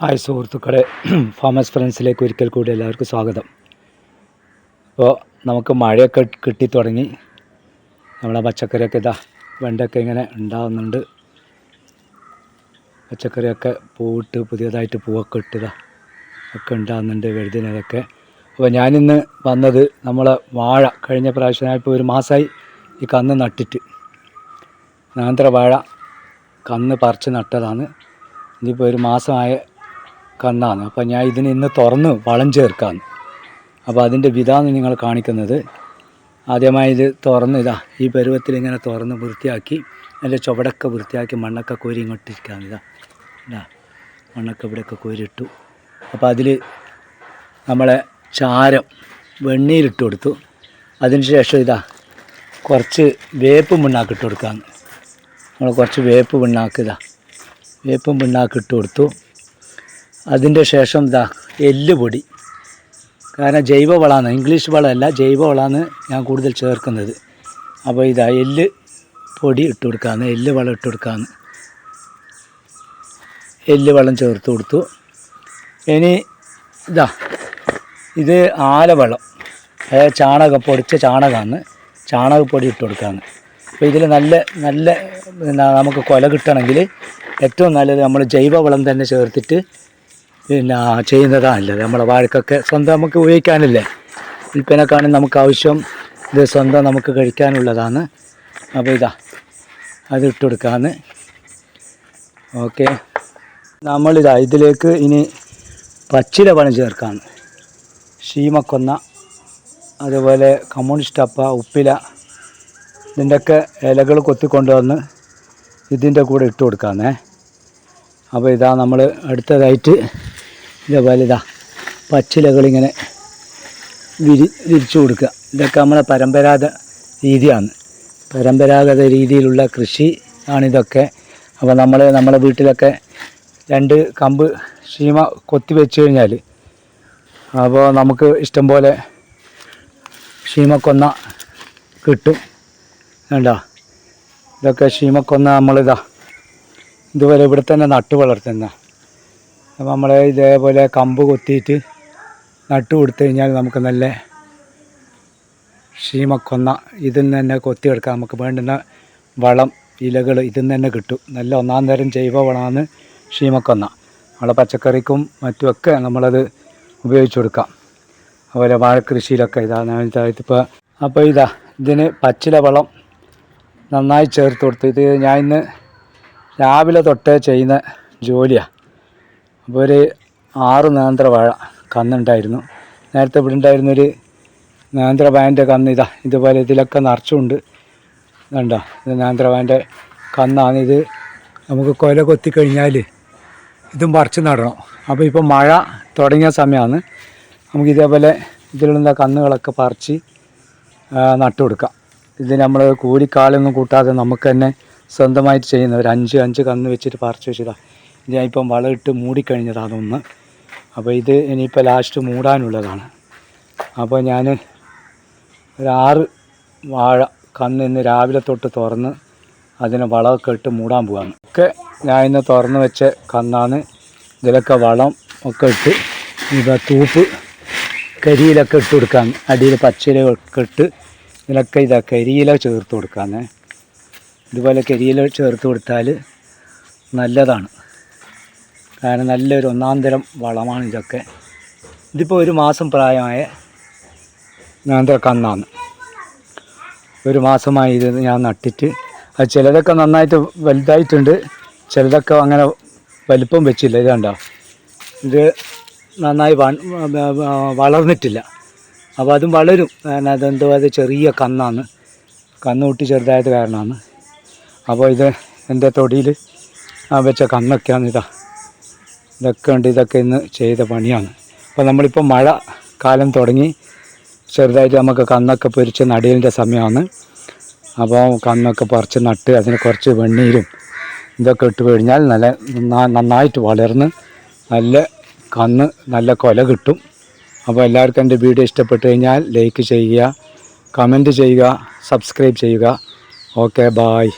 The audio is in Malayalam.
ഹായ് സുഹൃത്തുക്കളെ ഫാമസ് ഫ്രണ്ട്സിലേക്ക് ഒരിക്കൽ കൂടി എല്ലാവർക്കും സ്വാഗതം. അപ്പോൾ നമുക്ക് മഴയൊക്കെ കിട്ടി തുടങ്ങി. നമ്മളെ പച്ചക്കറിയൊക്കെ ഇതാ വെണ്ടൊക്കെ ഇങ്ങനെ ഉണ്ടാകുന്നുണ്ട് പച്ചക്കറിയൊക്കെ പൂവിട്ട് പുതിയതായിട്ട് പൂവൊക്കെ ഇട്ടതാ ഒക്കെ ഉണ്ടാകുന്നുണ്ട് വെഴുതിനതൊക്കെ അപ്പോൾ ഞാനിന്ന് വന്നത് നമ്മളെ വാഴ കഴിഞ്ഞ പ്രാവശ്യമായപ്പോൾ ഒരു മാസമായി ഈ കന്ന് നട്ടിട്ട്. നാന്തര വാഴ കന്ന് പറിച്ച് നട്ടതാണ്. ഇനിയിപ്പോൾ ഒരു മാസമായ കന്നാണ് അപ്പോൾ ഞാൻ ഇതിന് ഇന്ന് തുറന്ന് വളം ചേർക്കാന്ന്. അപ്പോൾ അതിന്റെ വിധാന്ന് നിങ്ങൾ കാണിക്കുന്നത് ആദ്യമായി ഇത് തുറന്ന് ഇതാ ഈ പരുവത്തിൽ ഇങ്ങനെ തുറന്ന് വൃത്തിയാക്കി അതിന്റെ ചുവടൊക്കെ വൃത്തിയാക്കി മണ്ണൊക്കെ കോരി ഇങ്ങോട്ടിരിക്കാം ഇതാ ഇതാ മണ്ണൊക്കെ ഇവിടെയൊക്കെ കോരിട്ടു അപ്പോൾ അതിൽ നമ്മളെ ചാരം വെണ്ണീരിട്ട് കൊടുത്തു. അതിന് ശേഷം ഇതാ കുറച്ച് വേപ്പ് പിണ്ണാക്ക് ഇട്ട് കൊടുക്കാമെന്ന് നമ്മൾ കുറച്ച് വേപ്പ് പിണ്ണാക്ക് വേപ്പും പിണ്ണാക്ക് ഇട്ട് കൊടുത്തു. അതിന്റെ ശേഷം ഇതാ എല്ല് പൊടി. കാരണം ജൈവ വളമാണ് ഇംഗ്ലീഷ് വളമല്ല ജൈവ വളമാണ് ഞാൻ കൂടുതൽ ചേർക്കുന്നത്. അപ്പോൾ ഇതാ എല്ല് പൊടി ഇട്ട് കൊടുക്കാമെന്ന് എല്ല് വളം ഇട്ട് കൊടുക്കാമെന്ന് എല്ല് വളം ചേർത്ത് കൊടുത്തു. ഇനി ഇതാ ഇത് ആലവളം അതായത് ചാണകം പൊടിച്ച ചാണകമാണ്. ചാണകപ്പൊടി ഇട്ട് കൊടുക്കാമെന്ന് അപ്പോൾ ഇതിൽ നല്ല നല്ല നമുക്ക് കൊല കിട്ടണമെങ്കിൽ ഏറ്റവും നല്ലത് നമ്മൾ ജൈവവളം തന്നെ ചേർത്തിട്ട് പിന്നെ ചെയ്യുന്നതാണല്ലോ. നമ്മുടെ വാഴക്കൊക്കെ സ്വന്തം നമുക്ക് ഉപയോഗിക്കാനല്ലേ? വിൽപ്പനക്കാണ് നമുക്ക് ആവശ്യം ഇത് സ്വന്തം നമുക്ക് കഴിക്കാനുള്ളതാണ്. അപ്പോൾ ഇതാ അത് ഇട്ട് കൊടുക്കാമെന്ന് ഓക്കെ. നമ്മളിതാ ഇതിലേക്ക് ഇനി പച്ചില പണം ചേർക്കാണ് ഷീമക്കൊന്ന അതുപോലെ കമ്മ്യൂണിസ്റ്റ് അപ്പ ഉപ്പില ഇതിന്റെയൊക്കെ ഇലകൾ കൊത്തിക്കൊണ്ടുവന്ന് ഇതിന്റെ കൂടെ ഇട്ട് കൊടുക്കാന്നേ. അപ്പോൾ ഇതാ നമ്മൾ അടുത്തതായിട്ട് ഇതേപോലെ ഇതാ പച്ചിലകളിങ്ങനെ വിരി വിരിച്ചു കൊടുക്കുക. ഇതൊക്കെ നമ്മളെ പരമ്പരാഗത രീതിയാണ്. പരമ്പരാഗത രീതിയിലുള്ള കൃഷി ആണിതൊക്കെ. അപ്പോൾ നമ്മൾ നമ്മുടെ വീട്ടിലൊക്കെ രണ്ട് കമ്പ് ശീമ കൊത്തി വെച്ച് കഴിഞ്ഞാൽ അപ്പോൾ നമുക്ക് ഇഷ്ടം പോലെ കൊന്ന കിട്ടും. വേണ്ട ഇതൊക്കെ ശീമക്കൊന്ന നമ്മളിതാ ഇതുപോലെ ഇവിടെ തന്നെ നട്ടു വളർത്തുന്ന നമ്മൾ ഇതേപോലെ കമ്പ് കൊത്തിയിട്ട് നട്ടു കൊടുത്തു കഴിഞ്ഞാൽ നമുക്ക് നല്ല ഷീമക്കൊന്ന ഇതിൽ നിന്ന് തന്നെ കൊത്തിയെടുക്കാം. നമുക്ക് വേണ്ടുന്ന വളം ഇലകൾ ഇതിൽ നിന്ന് തന്നെ കിട്ടും. നല്ല ഒന്നാം തരം ജൈവ വളമാണ് ഷീമക്കൊന്ന നമ്മളെ പച്ചക്കറിക്കും മറ്റുമൊക്കെ നമ്മളത് ഉപയോഗിച്ച് കൊടുക്കാം. അതുപോലെ വാഴക്കൃഷിയിലൊക്കെ ഇതാണ് ഇപ്പോൾ അപ്പോൾ ഇതാ ഇതിന് പച്ചില വളം നന്നായി ചേർത്ത് കൊടുത്തു. ഇത് ഞാൻ ഇന്ന് രാവിലെ തൊട്ടേ ചെയ്യുന്ന ജോലിയാണ് അപ്പോൾ ഒരു ആറ് നേന്ത്ര വാഴ കന്നുണ്ടായിരുന്നു. നേരത്തെ ഇവിടെ ഉണ്ടായിരുന്നൊരു നേന്ത്രവായന്റെ കന്ന് ഇതാ ഇതുപോലെ ഇതിലൊക്കെ നിറച്ചുണ്ട്. കണ്ടോ? ഇത് നേന്ത്ര വായന്റെ കന്നാണ്. ഇത് നമുക്ക് കൊല കൊത്തി കഴിഞ്ഞാൽ ഇതും പറിച്ച് നടണം. അപ്പോൾ ഇപ്പോൾ മഴ തുടങ്ങിയ സമയമാണ്. നമുക്ക് ഇതേപോലെ ഇതിലുള്ള കന്നുകളൊക്കെ പറിച്ച് നട്ടു കൊടുക്കാം. ഇത് നമ്മൾ കൂലിക്കാലൊന്നും കൂട്ടാതെ നമുക്ക് തന്നെ സ്വന്തമായിട്ട് ചെയ്യുന്ന ഒരു അഞ്ച് അഞ്ച് കന്ന് വെച്ചിട്ട് പറിച്ച് വെച്ചതാണ് ഇപ്പം വളമിട്ട് മൂടിക്കഴിഞ്ഞതാണ് അതൊന്ന്. അപ്പോൾ ഇത് ഇനിയിപ്പോൾ ലാസ്റ്റ് മൂടാനുള്ളതാണ്. അപ്പോൾ ഞാൻ ഒരു ആറ് വാഴ കന്ന് ഇന്ന് രാവിലെ തൊട്ട് തുറന്ന് അതിന് വളമൊക്കെ ഇട്ട് മൂടാൻ പോവാണ്. ഒക്കെ ഞാൻ ഇന്ന് തുറന്ന് വെച്ച കന്നാണ്. ഇതിലൊക്കെ വളം ഒക്കെ ഇട്ട് ഇതാ തൂപ്പ് കരിയിലൊക്കെ ഇട്ട് കൊടുക്കാൻ അടിയിൽ പച്ചിലൊക്കെ ഇട്ട് ഇതിലൊക്കെ ഇതാ കരിയില ചേർത്ത് കൊടുക്കാന്നേ ഇതുപോലെ കരിയില ചേർത്ത് കൊടുത്താൽ നല്ലതാണ്. കാരണം നല്ലൊരു ഒന്നാം തരം വളമാണ് ഇതൊക്കെ. ഇതിപ്പോൾ ഒരു മാസം പ്രായമായ നേന്ത്ര കന്നാണ്. ഒരു മാസമായി ഇത് ഞാൻ നട്ടിട്ട്. അത് ചിലതൊക്കെ നന്നായിട്ട് വലുതായിട്ടുണ്ട്. ചിലതൊക്കെ അങ്ങനെ വലിപ്പം വെച്ചില്ല. ഇത് കണ്ടോ? ഇത് നന്നായി വളർന്നിട്ടില്ല. അപ്പോൾ അതും വളരും. കാരണം അതെന്തോ അത് ചെറിയ കന്നാണ്. കന്ന് കുട്ടി ചെറുതായത് കാരണമാണ്. അപ്പോൾ ഇത് എന്റെ തൊടിയിൽ വെച്ച കന്നൊക്കെയാണ് ഇതാ. ഇതൊക്കെ ഉണ്ട്. ഇതൊക്കെ ഇന്ന് ചെയ്ത പണിയാണ്. അപ്പോൾ നമ്മളിപ്പോൾ മഴ കാലം തുടങ്ങി ചെറുതായിട്ട് നമുക്ക് കന്നൊക്കെ പൊരിച്ച് നടീലിന്റെ സമയമാണ്. അപ്പോൾ കന്നൊക്കെ പറിച്ച് നട്ട് അതിന് കുറച്ച് വെണ്ണീരും ഇതൊക്കെ ഇട്ട് കഴിഞ്ഞാൽ നല്ല നന്നായിട്ട് വളർന്ന് നല്ല കന്ന് നല്ല കൊല കിട്ടും. അപ്പോൾ എല്ലാവർക്കും എന്റെ വീഡിയോ ഇഷ്ടപ്പെട്ടു കഴിഞ്ഞാൽ ലൈക്ക് ചെയ്യുക കമന്റ് ചെയ്യുക സബ്സ്ക്രൈബ് ചെയ്യുക. Okay bye